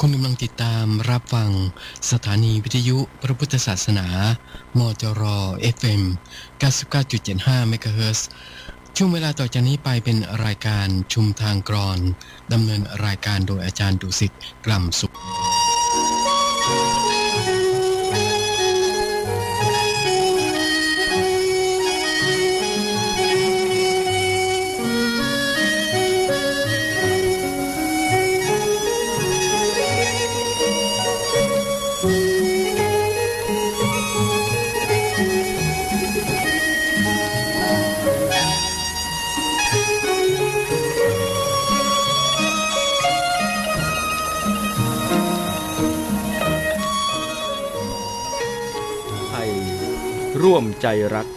คุณกำลังติดตามรับฟังสถานีวิทยุพระพุทธศาสนา มจร FM 99.75เมกะเฮิรตซ์ช่วงเวลาต่อจากนี้ไปเป็นรายการชุมทางกรอนดำเนินรายการโดยอาจารย์ดุสิตกล่ำสุข ร่วมใจรัก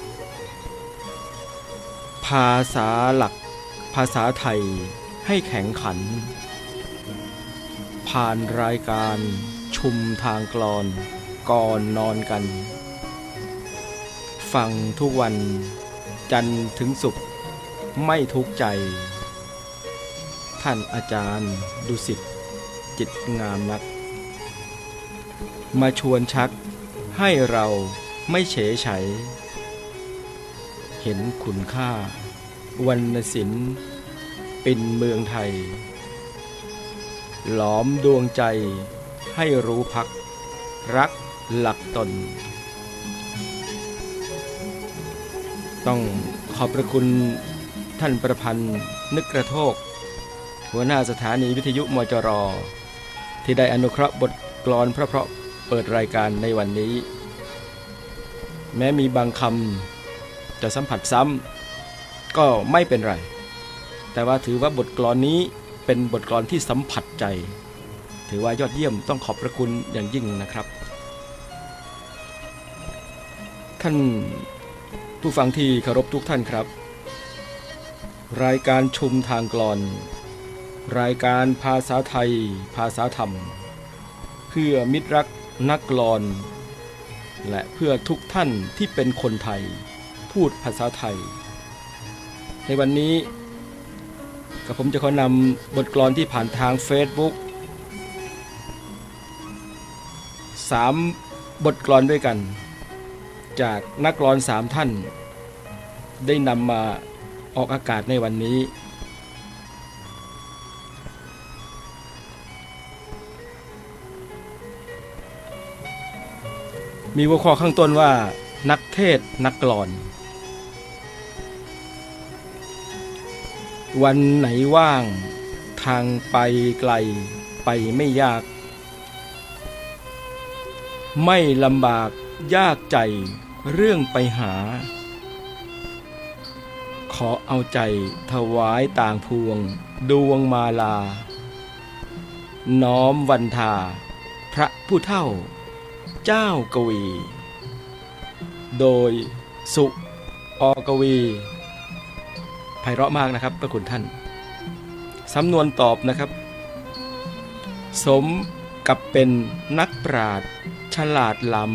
ภาษาหลัก ภาษาไทยให้แข็งขัน ผ่านรายการชุมทางกลอน ก่อนนอนกัน ฟังทุกวัน จันทร์ถึงศุกร์ไม่ทุกใจ ท่านอาจารย์ดุสิตจิตงามนัก มาชวนชักให้เรา ไม่เฉยไฉเห็นคุณค่าวรรณศิลป์เป็นเมืองไทย หลอมดวงใจให้รู้พัก รักหลักตน ต้องขอบพระคุณท่านประพันธ์นึกกระโทก หัวหน้าสถานีวิทยุมจร ที่ได้อนุเคราะห์บทกลอนเพราะๆเปิดรายการในวันนี้ แม้มีบางคำจะสัมผัสซ้ำก็ไม่เป็นไร แต่ว่าถือว่าบทกลอนนี้เป็นบทกลอนที่สัมผัสใจ ถือว่ายอดเยี่ยมต้องขอบพระคุณอย่างยิ่งนะครับ ท่านผู้ฟังที่เคารพทุกท่านครับ รายการชุมทางกลอน รายการภาษาไทย ภาษาธรรม เพื่อมิตรรักนักกลอน และเพื่อทุกท่านที่เป็นคนไทย พูดภาษาไทย ในวันนี้กับผมจะขอนำบทกลอนที่ผ่านทาง Facebook สามบทกลอนด้วยกัน จากนักกลอนสามท่าน ได้นำมาออกอากาศในวันนี้ มีหัวข้อข้างต้นว่า นักเทศนักกลอน วันไหนว่าง ทางไปไกลไปไม่ยาก ไม่ลำบากยากใจเรื่องไปหา ขอเอาใจถวายต่างพวง ดวงมาลา น้อมวันทา พระผู้เท่า เจ้ากวี โดยสุอกวีไพเราะมากนะครับพระคุณท่าน สำนวนตอบนะครับ สมกับเป็นนักปราดฉลาดล้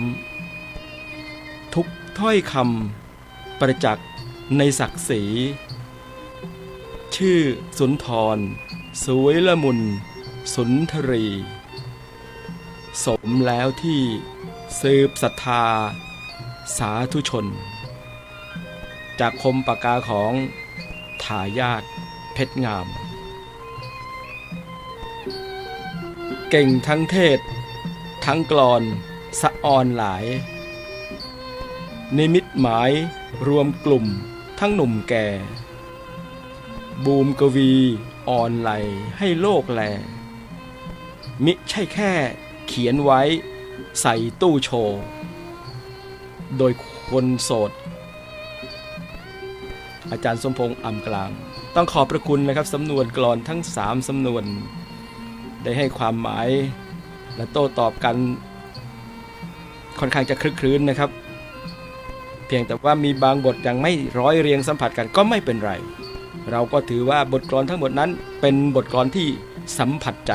ำ ทุกถ้อยคำประจักษ์ในศักดิ์ศรี ชื่อสุนทร สวยละมุน สุนทรี สมแล้วที่ สืบศรัทธา สาธุชน จากคมปากกาของทายาทเพชรงาม เก่งทั้งเทศ ทั้งกลอน สะออนหลาย นิมิตหมายรวมกลุ่มทั้งหนุ่มแก่ บูมกวีอ่อนไหลให้โลกแล มิใช่แค่เขียนไว้ ใส่ตู้โชว์ โดยคนโสด อาจารย์สมพงษ์อ่ำกลาง ต้องขอบพระคุณนะครับสำนวนกลอนทั้งสามสำนวน ได้ให้ความหมายและโต้ตอบกัน ค่อนข้างจะคลึกคลื้นนะครับ เพียงแต่ว่ามีบางบทยังไม่ร้อยเรียงสัมผัสกันก็ไม่เป็นไร เราก็ถือว่าบทกลอนทั้งหมดนั้นเป็นบทกลอนที่สัมผัสใจ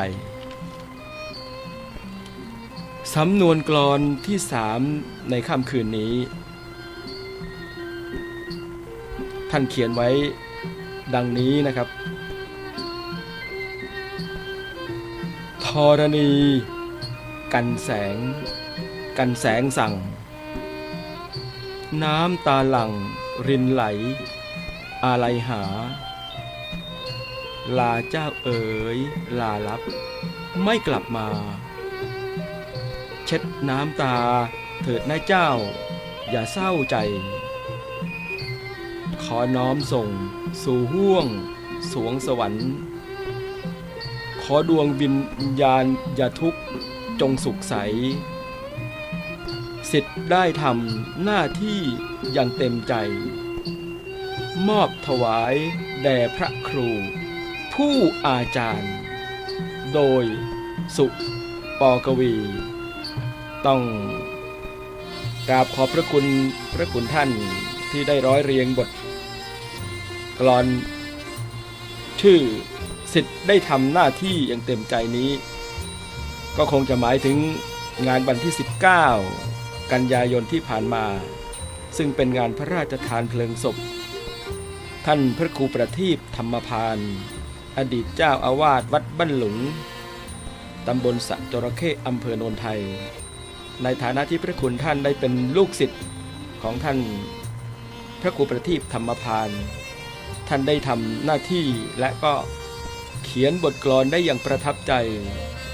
สำนวนกลอนที่สามในค่ำคืนนี้ ท่านเขียนไว้ดังนี้นะครับทรณี กันแสง กันแสงสั่ง น้ำตาหลังรินไหลอะไรหา ลาเจ้าเอ๋ย ลาลับ ไม่กลับมา ช็ดน้ำตา เถิดนายเจ้า อย่าเศร้าใจ ขอน้อมส่ง สู่ห้วง สวงสวรรค์ ขอดวงวิญญาณอย่าทุกข์จงสุขใส สิทธิ์ได้ทำหน้าที่อย่างเต็มใจ มอบถวายแด่พระครู ผู้อาจารย์ โดยสุปอกวี ต้องกราบขอบพระคุณพระคุณท่านที่ได้ร้อยเรียงบทกลอน ชื่อสิทธิ์ได้ทำหน้าที่อย่างเต็มใจนี้ ก็คงจะหมายถึงงานวันที่ 19 กันยายนที่ผ่านมา ซึ่งเป็นงานพระราชทานเพลิงศพ ท่านพระครูประทีปธรรมพาน อดีตเจ้าอาวาสวัดบ้านหลุงตำบลสะจระเข้อำเภอโนนไทย ในฐานะที่พระคุณท่านได้เป็นลูกศิษย์ของท่านพระครูประทีปธรรมพาน ท่านได้ทำหน้าที่และก็เขียนบทกลอนได้อย่างประทับใจ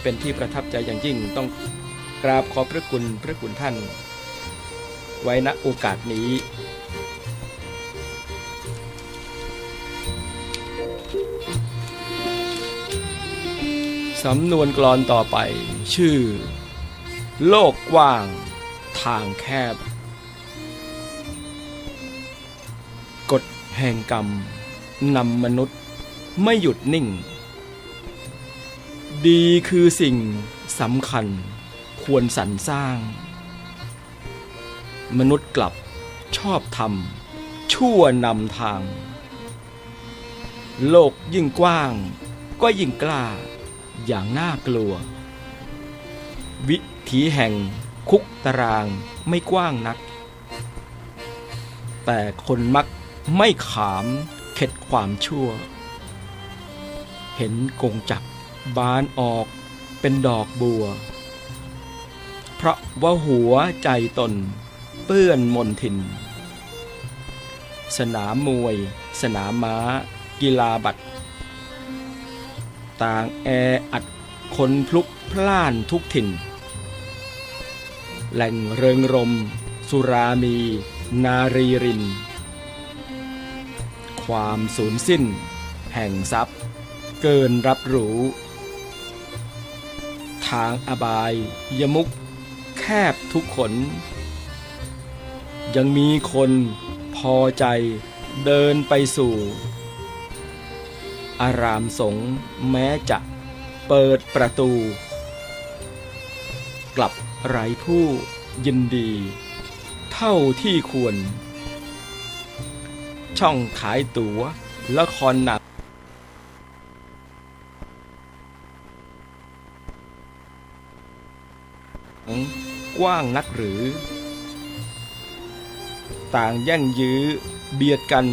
เป็นที่ประทับใจอย่างยิ่งต้องกราบขอบพระคุณพระคุณท่าน ไว้ณโอกาสนี้สำนวนกลอนต่อไปชื่อ โลกกว้าง ทางแคบ กฎแห่งกรรมนำมนุษย์ไม่หยุดนิ่ง ดีคือสิ่งสำคัญควรสรรสร้าง มนุษย์กลับชอบทำชั่วนำทาง โลกยิ่งกว้าง ก็ยิ่งกล้าอย่างน่ากลัว วิ ถีแห่งคุกตารางไม่กว้างนัก แต่คนมักไม่ขามเข็ดความชั่ว เห็นกงจักบานออกเป็นดอกบัว เพราะว่าหัวใจตนเปื้อนมนทิน สนามมวย สนามม้า กีฬาบัตรต่างแออัดคนพลุกพล่านทุกถิ่น แหล่งเริงรม สุรามี นารีริน ความสูญสิ้น แห่งทรัพย์ เกินรับรู้ ทางอบายยมุก แคบทุกขน ยังมีคนพอใจเดินไปสู่ อารามสงฆ์แม้จะเปิดประตู กลับ ไร้ผู้ยินดี เท่าที่ควร ช่องขายตั๋วละครหนักกว้างนักหรือ ต่างแย่งยื้อเบียดกัน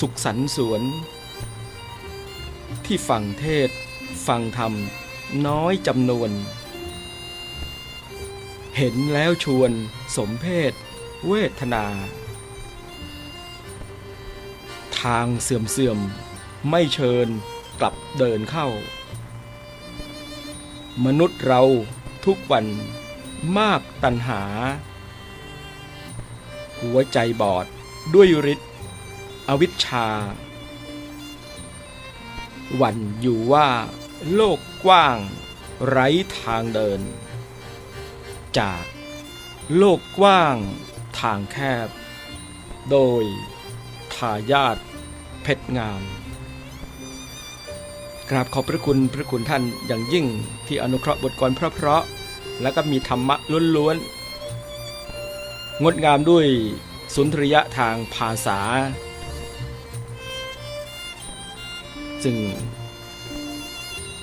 สุขสันสวน ที่ฟังเทศฟังธรรม น้อยจำนวน เห็นแล้วชวน สมเพศ เวทนา ทางเสื่อมเสื่อม ไม่เชิญกลับเดินเข้า มนุษย์เราทุกวันมากตัณหา หัวใจบอดด้วยฤทธิ์อวิชชาหวันอยู่ว่าโลกกว้าง ไร้ทางเดิน จาก โลกกว้าง ทางแคบ โดย ทายาทเพชรงามกราบขอบพระคุณพระคุณท่านอย่างยิ่งที่อนุเคราะห์บทกรเพราะๆและก็มีธรรมะล้วนๆ งดงามด้วยสุนทรียะทางภาษา ซึ่ง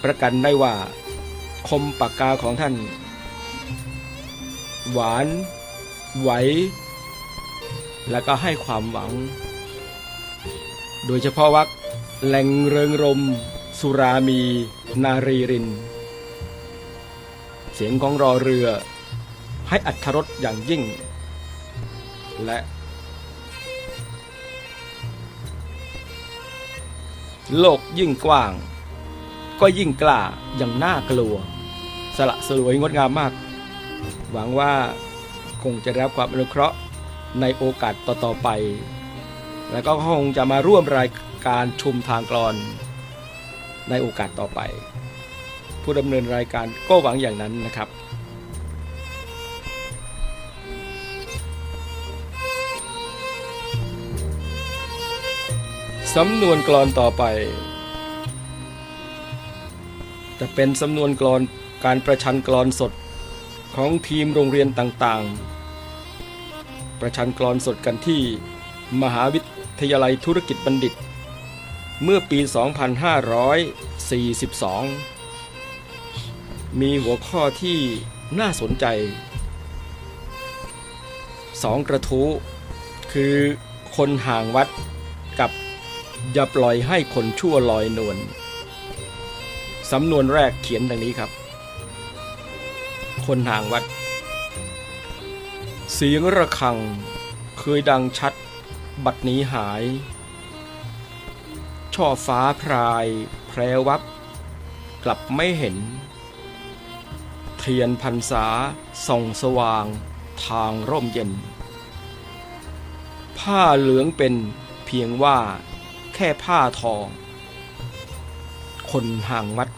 ประกันได้ว่า คมปากกาของท่าน หวาน ไหว และก็ให้ความหวัง โดยเฉพาะวักแหล่งเริงรม สุรามี นารีริน เสียงของรอเรือ ให้อัธรสอย่างยิ่ง และโลกยิ่งกว้าง ก็ยิ่งกล้าอย่างน่ากลัว สละสลวยงดงามมาก หวังว่าคงจะได้รับความอนุเคราะห์ในโอกาสต่อๆไป แล้วก็คงจะมาร่วมรายการชุมทางกลอนในโอกาสต่อไป ผู้ดำเนินรายการก็หวังอย่างนั้นนะครับสำนวนกลอนต่อไป จะเป็นสำนวนกลอนการประชันกลอนสด ของทีมโรงเรียนต่างๆ ประชันกลอนสดกันที่ มหาวิทยาลัยธุรกิจบัณฑิต เมื่อปี 2542 มีหัวข้อที่น่าสนใจสองกระทู้คือคนห่างวัดกับอย่าปล่อยให้คนชั่วลอยนวลสำนวนแรกเขียนดังนี้ครับ คนห่างวัด เสียงระฆังเคยดังชัด บัดนี้หาย ช่อฟ้าพราย แพรวับ กลับไม่เห็น เทียนพรรษาส่องสว่างทางร่มเย็น ผ้าเหลืองเป็นเพียงว่าแค่ผ้าทองคนห่างวัด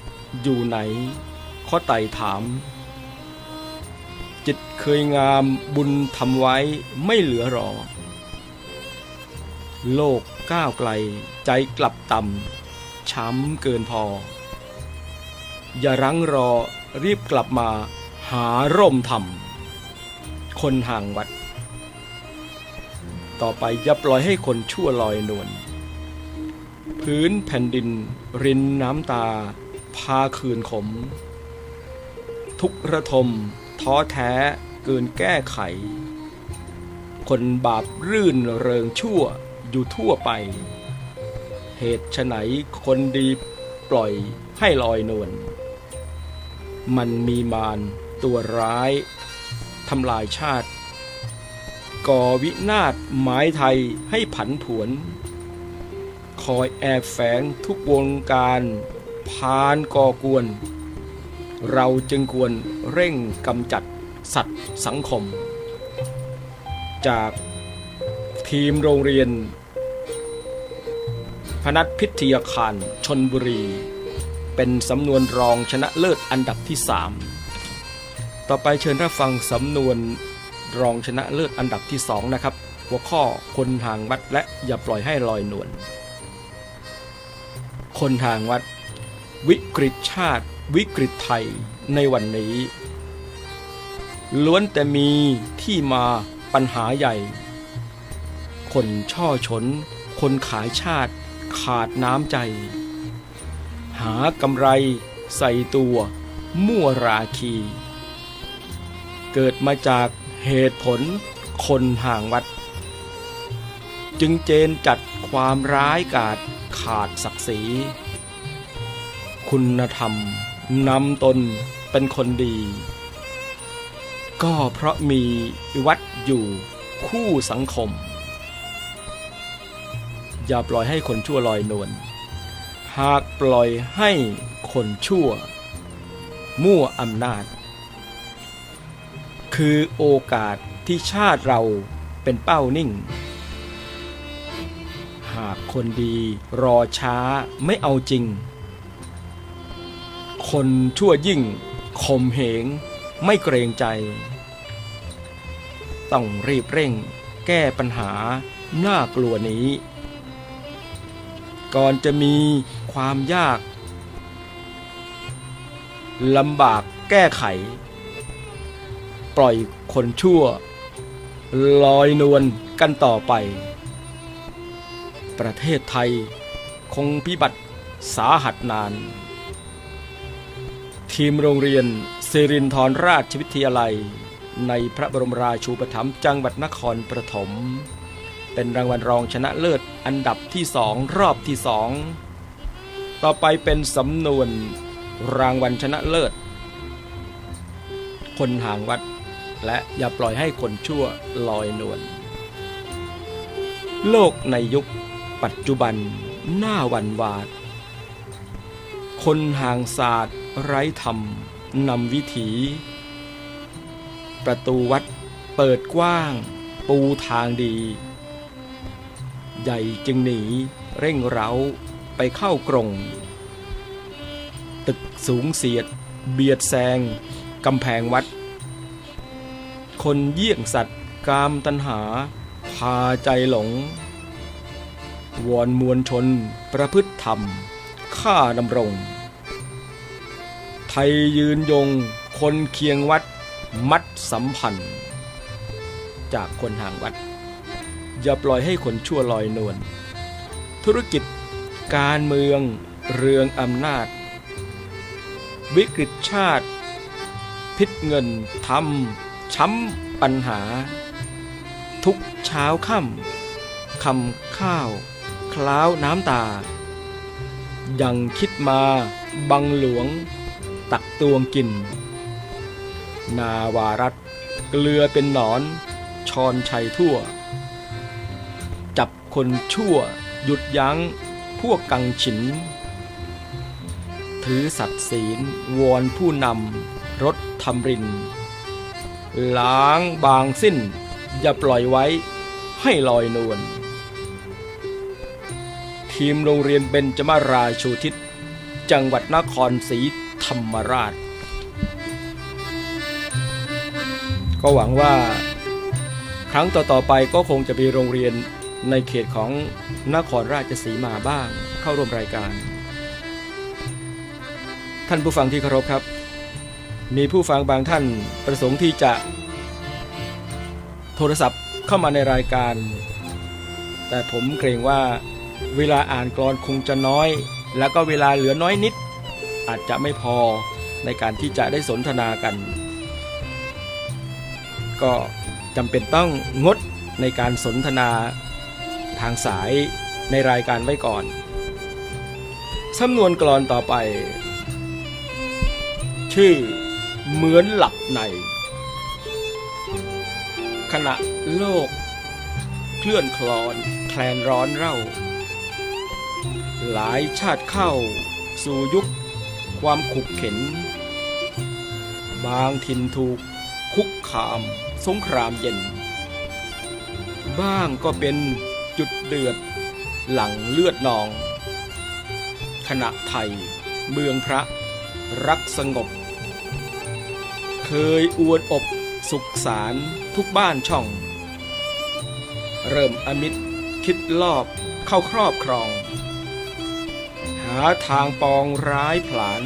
อยู่ไหนขอไต่ถาม จิตเคยงามบุญทำไว้ไม่เหลือรอ โลกก้าวไกลใจกลับต่ำช้ำเกินพอ อย่ารั้งรอรีบกลับมาหาร่มทำคนห่างวัด ต่อไปอย่าปล่อยให้คนชั่วลอยนวลพื้นแผ่นดิน รินน้ำตา พาคืนขม ทุกระทม ท้อแท้เกินแก้ไข คนบาปรื่นเริงชั่วอยู่ทั่วไป เหตุไฉนคนดีปล่อยให้ลอยนวลมันมีมารตัวร้ายทำลายชาติ ก่อวินาศหมายไทยให้ผันผวน คอยแอบแฝงทุกวงการพานก่อกวน เราจึงควรเร่งกำจัดสัตว์สังคม จากทีมโรงเรียน พนัทพิทยาคารชนบุรี เป็นสำนวนรองชนะเลิศอันดับที่ 3 ต่อไปเชิญรับฟังสำนวนรองชนะเลิศอันดับที่ 2 นะครับ หัวข้อคนห่างวัดและอย่าปล่อยให้ลอยนวลคนห่างวัด วิกฤตชาติ วิกฤตไทยในวันนี้ ล้วนแต่มีที่มาปัญหาใหญ่ คนช่อชน คนขายชาติขาดน้ำใจ หากำไรใส่ตัวมั่วราคี เกิดมาจากเหตุผลคนห่างวัด จึงเจนจัดความร้ายกาจขาดศักดิ์ศรีคุณธรรม นำตนเป็นคนดี ก็เพราะมีวัดอยู่คู่สังคม อย่าปล่อยให้คนชั่วลอยนวลหากปล่อยให้คนชั่ว มั่วอำนาจ คือโอกาสที่ชาติเราเป็นเป้านิ่ง หากคนดีรอช้าไม่เอาจริง คนชั่วยิ่งข่มเหง ไม่เกรงใจ ต้องรีบเร่งแก้ปัญหาน่ากลัวนี้ ก่อนจะมีความยากลำบากแก้ไข ปล่อยคนชั่ว ลอยนวลกันต่อไป ประเทศไทยคงพิบัติสาหัสนาน ทีมโรงเรียนสิรินทรราชวิทยาลัย ในพระบรมราชูปถัมภ์จังหวัดนครปฐมเป็นรางวัลรองชนะเลิศอันดับที่สองรอบที่สองต่อไปเป็นสำนวนรางวัลชนะเลิศ คนห่างวัด และอย่าปล่อยให้คนชั่วลอยนวลโลกในยุคปัจจุบันหน้าวันวาด คนห่างศาสตร์ ไร้ธรรมนำวิถี ประตูวัดเปิดกว้าง ปูทางดี ใหญ่จึงหนี เร่งเร้าไปเข้ากรง ตึกสูงเสียด เบียดแซงกำแพงวัด คนเยี่ยงสัตว์กามตัณหา พาใจหลง วอนมวลชนประพฤติธรรม ข้าดำรง ทยยืนยง คนเคียงวัดมัดสัมพันธ์ จากคนห่างวัด อย่าปล่อยให้คนชั่วลอยนวลธุรกิจการเมืองเรืองอำนาจ วิกฤตชาติ พิษเงินทำช้ำปัญหา ทุกเช้าค่ำคำข้าว คล้าวน้ำตา ยังคิดมาบังหลวง ตักตวงกิน นาวารัตเกลือเป็นหนอนชอนชัยทั่ว จับคนชั่วหยุดยั้งพวกกังฉิน ถือสัตว์ศีลวอนผู้นำรถทำริน ล้างบางสิ้น อย่าปล่อยไว้ให้ลอยนวลทีมโรงเรียนเบญจมาราชูทิศ จังหวัดนครศรี ธรรมราช ก็หวังว่าครั้งต่อๆไปก็คงจะมีโรงเรียนในเขตของนครราชสีมาบ้างเข้าร่วมรายการ ท่านผู้ฟังที่เคารพครับ มีผู้ฟังบางท่านประสงค์ที่จะ โทรศัพท์เข้ามาในรายการ แต่ผมเกรงว่าเวลาอ่านกรอนคงจะน้อย แล้วก็เวลาเหลือน้อยนิด อาจจะไม่พอในการที่จะได้สนทนากัน ก็จำเป็นต้องงดในการสนทนาทางสายในรายการไว้ก่อนสำนวนกรอนต่อไป ชื่อเหมือนหลับใน ขณะโลก เคลื่อนคลอนแคลนร้อนเร่า หลายชาติเข้าสู่ยุค ความขุกเข็น บางถิ่นถูกคุกคาม สงครามเย็น บ้างก็เป็นจุดเดือด หลังเลือดนอง ขณะไทยเมืองพระรักสงบ เคยอวดอบสุขสารทุกบ้านช่อง เริ่มอมิตรคิดลอบเข้าครอบครองาทางปองร้ายผลาญ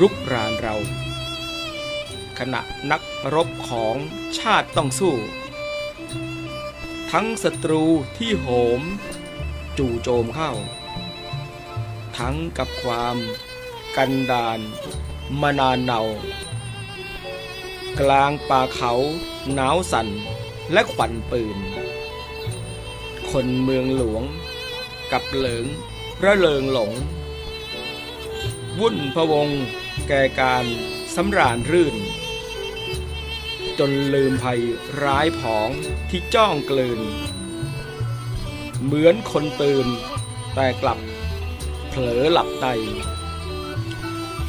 รุกรานเรา ขณะนักรบของชาติต้องสู้ ทั้งศัตรูที่โหม จู่โจมเข้า ทั้งกับความกันดานมานานเนากลางป่าเขาหนาวสั่นและขวัญปืน คนเมืองหลวงกับเหลิง ระเริงหลง วุ่นพะวง แก่การสำราญรื่น จนลืมภัยร้ายผองที่จ้องกลืน เหมือนคนตื่น แต่กลับเผลอหลับใน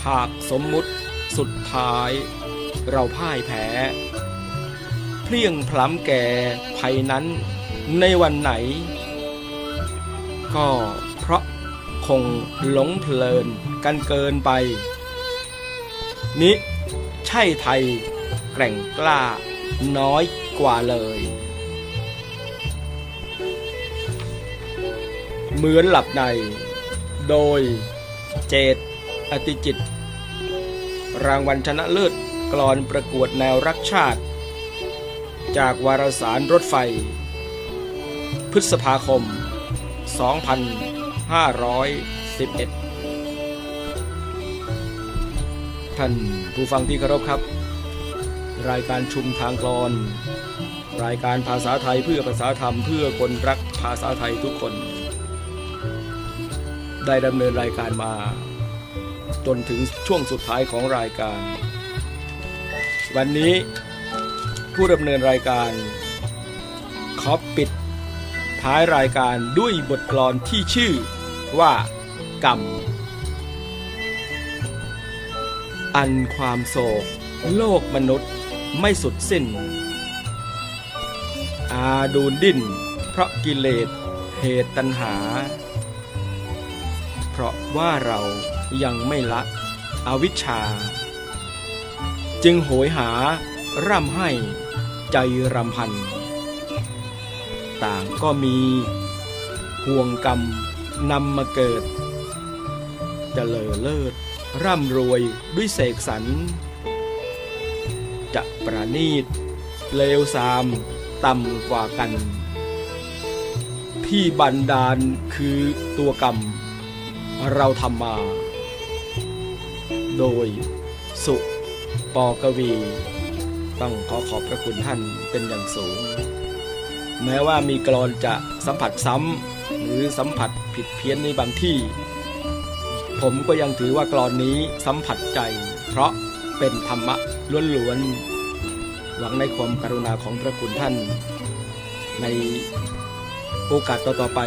หากสมมุติสุดท้าย เราพ่ายแพ้ เพลียงพล้ำแก่ภัยนั้นในวันไหน ก็ คงหลงเพลินกันเกินไปนิใช่ไทยแกร่งกล้าน้อยกว่าเลย เหมือนหลับใน โดยเจตอติจิต รางวัลชนะเลิศกลอนประกวดแนวรักชาติ จากวารสารรถไฟ พฤษภาคม 2000 2511 ท่านผู้ฟังที่เคารพครับ รายการชุมทางกลอน รายการภาษาไทยเพื่อภาษาธรรมเพื่อคนรักภาษาไทยทุกคน ได้ดำเนินรายการมา จนถึงช่วงสุดท้ายของรายการ วันนี้ผู้ดำเนินรายการขอปิดท้ายรายการด้วยบทกลอนที่ชื่อ ว่า กรรม อันความโศก โลกมนุษย์ไม่สุดสิ้น อาดูนดิ้น เพราะกิเลสเหตุตัณหา เพราะว่าเรายังไม่ละอวิชชา จึงโหยหาร่ำให้ใจรำพัน ต่างก็มีห่วงกรรม นำมาเกิดจะเลอเลิศ ร่ำรวยด้วยเสกสรรจะประนีต เลวซาม ต่ำกว่ากัน ที่บันดาลคือตัวกรรม เราทำมา โดยสุปอกวี ต้องขอขอบพระคุณท่านเป็นอย่างสูง แม้ว่ามีกรอนจะสัมผัสซ้ำ หรือสัมผัสผิดเพี้ยนในบางที่ ผมก็ยังถือว่ากรอนนี้สัมผัสใจ เพราะเป็นธรรมะล้วนๆหวังในความกรุณาของพระคุณท่าน ในโอกาสต่อๆไป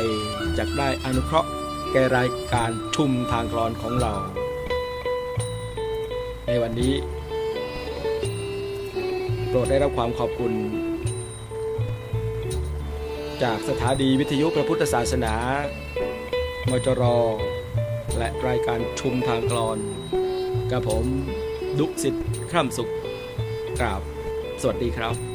จะได้อนุเคราะห์แก่รายการชุมทางกรอนของเรา ในวันนี้ โปรดได้รับความขอบคุณ จากสถานีวิทยุพระพุทธศาสนามจรและรายการชุมทางกรอนกับผมดุสิทธิ์คร่ำสุขกราบ สวัสดีครับ